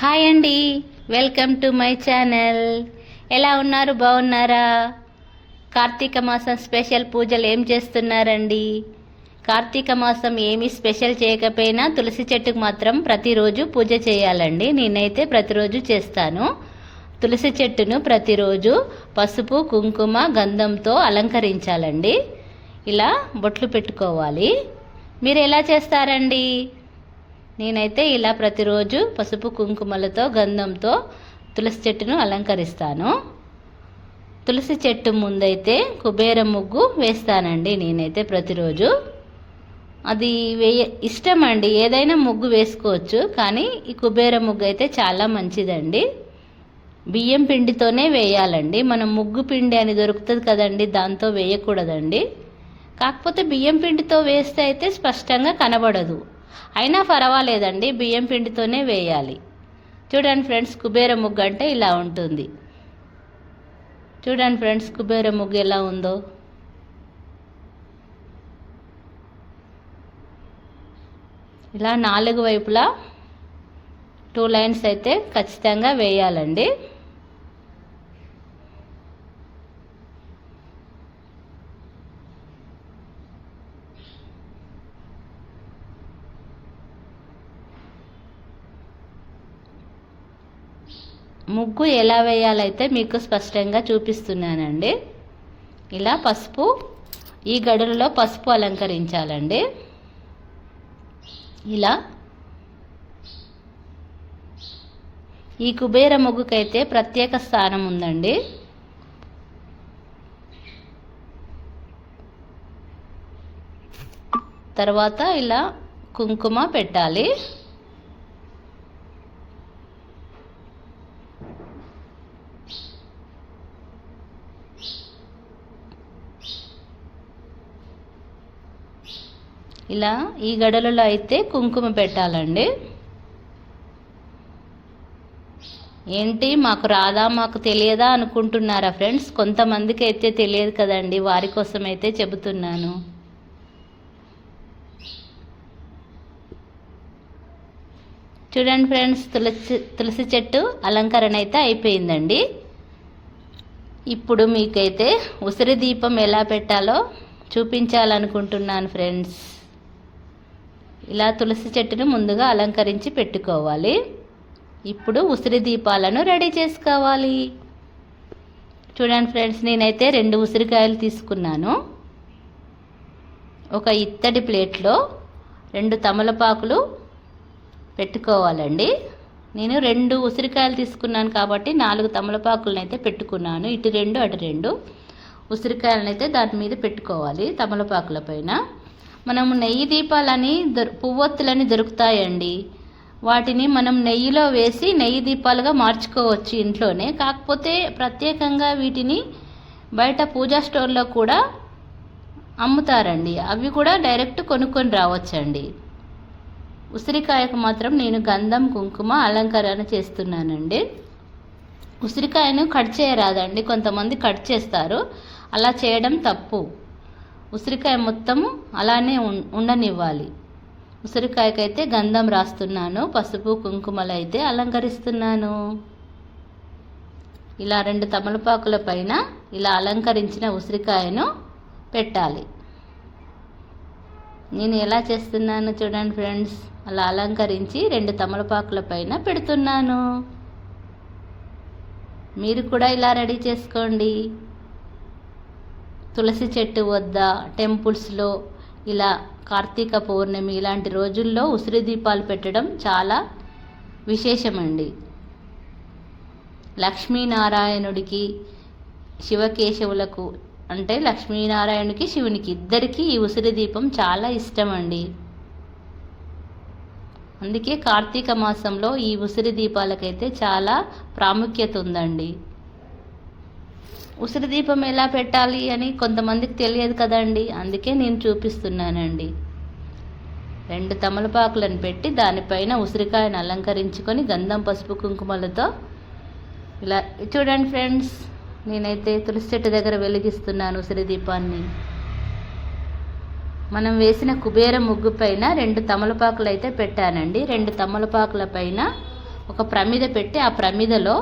Hi అండి. Welcome to my channel. ఎలా ఉన్నారు? బాగున్నారా? కార్తీక మాసం స్పెషల్ పూజలు ఏం చేస్తున్నారండి? కార్తీక మాసం ఏమీ స్పెషల్ చేయకపోయినా తులసి చెట్టుకు మాత్రం ప్రతిరోజు పూజ చేయాలండి. నేనైతే ప్రతిరోజు చేస్తాను. తులసి చెట్టును ప్రతిరోజు పసుపు కుంకుమ గంధంతో అలంకరించాలండి. ఇలా బొట్లు పెట్టుకోవాలి. మీరు ఎలా చేస్తారండి? నేనైతే ఇలా ప్రతిరోజు పసుపు కుంకుమలతో గంధంతో తులసి చెట్టును అలంకరిస్తాను. తులసి చెట్టు ముందైతే కుబేర ముగ్గు వేస్తానండి నేనైతే ప్రతిరోజు. అది వేయ ఇష్టం అండి ఏదైనా ముగ్గు వేసుకోవచ్చు కానీ ఈ కుబేర ముగ్గు అయితే చాలా మంచిదండి. బియ్యం పిండితోనే వేయాలండి మనం ముగ్గు పిండి అని దొరుకుతుంది కదండి దాంతో వేయకూడదండి. కాకపోతే బియ్యం పిండితో వేస్తే అయితే స్పష్టంగా కనబడదు. అయినా పర్వాలేదండి బియ్యం పిండితోనే వేయాలి. చూడండి ఫ్రెండ్స్ కుబేర ముగ్గు అంటే ఇలా ఉంటుంది. చూడండి ఫ్రెండ్స్ కుబేర ముగ్గు ఎలా ఉందో. ఇలా నాలుగు వైపులా టూ లైన్స్ అయితే ఖచ్చితంగా వేయాలండి. ముగ్గు ఎలా వేయాలైతే మీకు స్పష్టంగా చూపిస్తున్నానండి. ఇలా పసుపు ఈ గడులలో పసుపు అలంకరించాలండి. ఇలా ఈ కుబేర ముగ్గుకైతే ప్రత్యేక స్థానం ఉందండి. తర్వాత ఇలా కుంకుమ పెట్టాలి. ఇలా ఈ గడలలో అయితే కుంకుమ పెట్టాలండి. ఏంటి మాకు రాదా మాకు తెలియదా అనుకుంటున్నారా ఫ్రెండ్స్? కొంతమందికి అయితే తెలియదు కదండి వారి కోసం అయితే చెబుతున్నాను. చూడండి ఫ్రెండ్స్ తులసి తులసి చెట్టు అలంకరణ అయితే అయిపోయిందండి. ఇప్పుడు మీకైతే ఉసిరి దీపం ఎలా పెట్టాలో చూపించాలనుకుంటున్నాను ఫ్రెండ్స్ ఇలా తులసి చెట్టును ముందుగా అలంకరించి పెట్టుకోవాలి. ఇప్పుడు ఉసిరి దీపాలను రెడీ చేసుకోవాలి. చూడండి ఫ్రెండ్స్ నేనైతే రెండు ఉసిరికాయలు తీసుకున్నాను. ఒక ఇత్తడి ప్లేట్లో రెండు తమలపాకులు పెట్టుకోవాలండి. నేను రెండు ఉసిరికాయలు తీసుకున్నాను కాబట్టి నాలుగు తమలపాకులను అయితే పెట్టుకున్నాను. ఇటు రెండు అటు రెండు ఉసిరికాయలను అయితే దాని మీద పెట్టుకోవాలి తమలపాకుల పైన. మనము నెయ్యి దీపాలని దొరు పువ్వొత్తులని దొరుకుతాయండి. వాటిని మనం నెయ్యిలో వేసి నెయ్యి దీపాలుగా మార్చుకోవచ్చు ఇంట్లోనే. కాకపోతే ప్రత్యేకంగా వీటిని బయట పూజా స్టోర్లో కూడా అమ్ముతారండి. అవి కూడా డైరెక్ట్ కొనుక్కొని రావచ్చండి. ఉసిరికాయకు మాత్రం నేను గంధం కుంకుమ అలంకరణ చేస్తున్నానండి. ఉసిరికాయను కట్ చేయరాదండి. కొంతమంది కట్ చేస్తారు. అలా చేయడం తప్పు. ఉసిరికాయ మొత్తం అలానే ఉండనివ్వాలి. ఉసిరికాయకైతే గంధం రాస్తున్నాను. పసుపు కుంకుమలు అయితే అలంకరిస్తున్నాను. ఇలా రెండు తమలపాకుల పైన ఇలా అలంకరించిన ఉసిరికాయను పెట్టాలి. నేను ఎలా చేస్తున్నాను చూడండి ఫ్రెండ్స్. అలా అలంకరించి రెండు తమలపాకుల పైన పెడుతున్నాను. మీరు కూడా ఇలా రెడీ చేసుకోండి. తులసి చెట్టు వద్ద టెంపుల్స్లో ఇలా కార్తీక పౌర్ణమి ఇలాంటి రోజుల్లో ఉసిరి దీపాలు పెట్టడం చాలా విశేషమండి. లక్ష్మీనారాయణుడికి శివకేశవులకు అంటే లక్ష్మీనారాయణకి శివునికి. ఇద్దరికీ ఈ ఉసిరి దీపం చాలా ఇష్టం అండి అందుకే కార్తీక మాసంలో ఈ ఉసిరి దీపాలకైతే చాలా ప్రాముఖ్యత ఉందండి. ఉసిరి దీపం ఎలా పెట్టాలి అని కొంతమందికి తెలియదు కదండి. అందుకే నేను చూపిస్తున్నానండి. రెండు తమలపాకులను పెట్టి దానిపైన ఉసిరికాయను అలంకరించుకొని గంధం పసుపు కుంకుమలతో ఇలా చూడండి ఫ్రెండ్స్. నేనైతే తులసి చెట్టు దగ్గర వెలిగిస్తున్నాను ఉసిరి దీపాన్ని మనం వేసిన కుబేర ముగ్గు పైన రెండు తమలపాకులు అయితే పెట్టానండి. రెండు తమలపాకుల పైన ఒక ప్రమిద పెట్టి ఆ ప్రమిదలో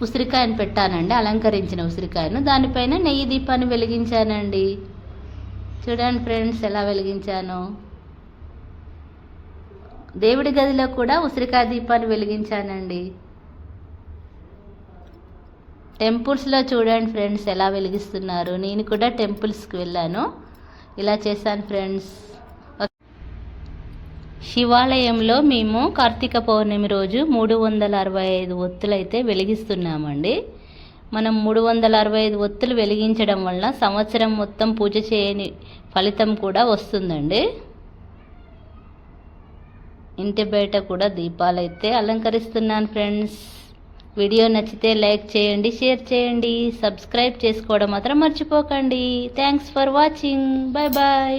ఉసిరికాయను పెట్టానండి. అలంకరించిన ఉసిరికాయను. దానిపైన నెయ్యి దీపాన్ని వెలిగించానండి. చూడండి ఫ్రెండ్స్ ఎలా వెలిగించాను. దేవుడి గదిలో కూడా ఉసిరికాయ దీపాన్ని వెలిగించానండి. టెంపుల్స్లో చూడండి ఫ్రెండ్స్ ఎలా వెలిగిస్తున్నారు. నేను కూడా టెంపుల్స్కి వెళ్ళాను. ఇలా చేశాను ఫ్రెండ్స్. శివాలయంలో మేము కార్తీక పౌర్ణమి రోజు మూడు వందల అరవై ఐదు ఒత్తులైతే వెలిగిస్తున్నామండి. మనం మూడు వందల అరవై ఐదు ఒత్తులు వెలిగించడం వల్ల సంవత్సరం మొత్తం పూజ చేయని ఫలితం కూడా వస్తుందండి. ఇంటి బయట కూడా దీపాలైతే అలంకరిస్తున్నాను ఫ్రెండ్స్. వీడియో నచ్చితే లైక్ చేయండి షేర్ చేయండి సబ్స్క్రైబ్ చేసుకోవడం మాత్రం మర్చిపోకండి. Thanks for watching bye bye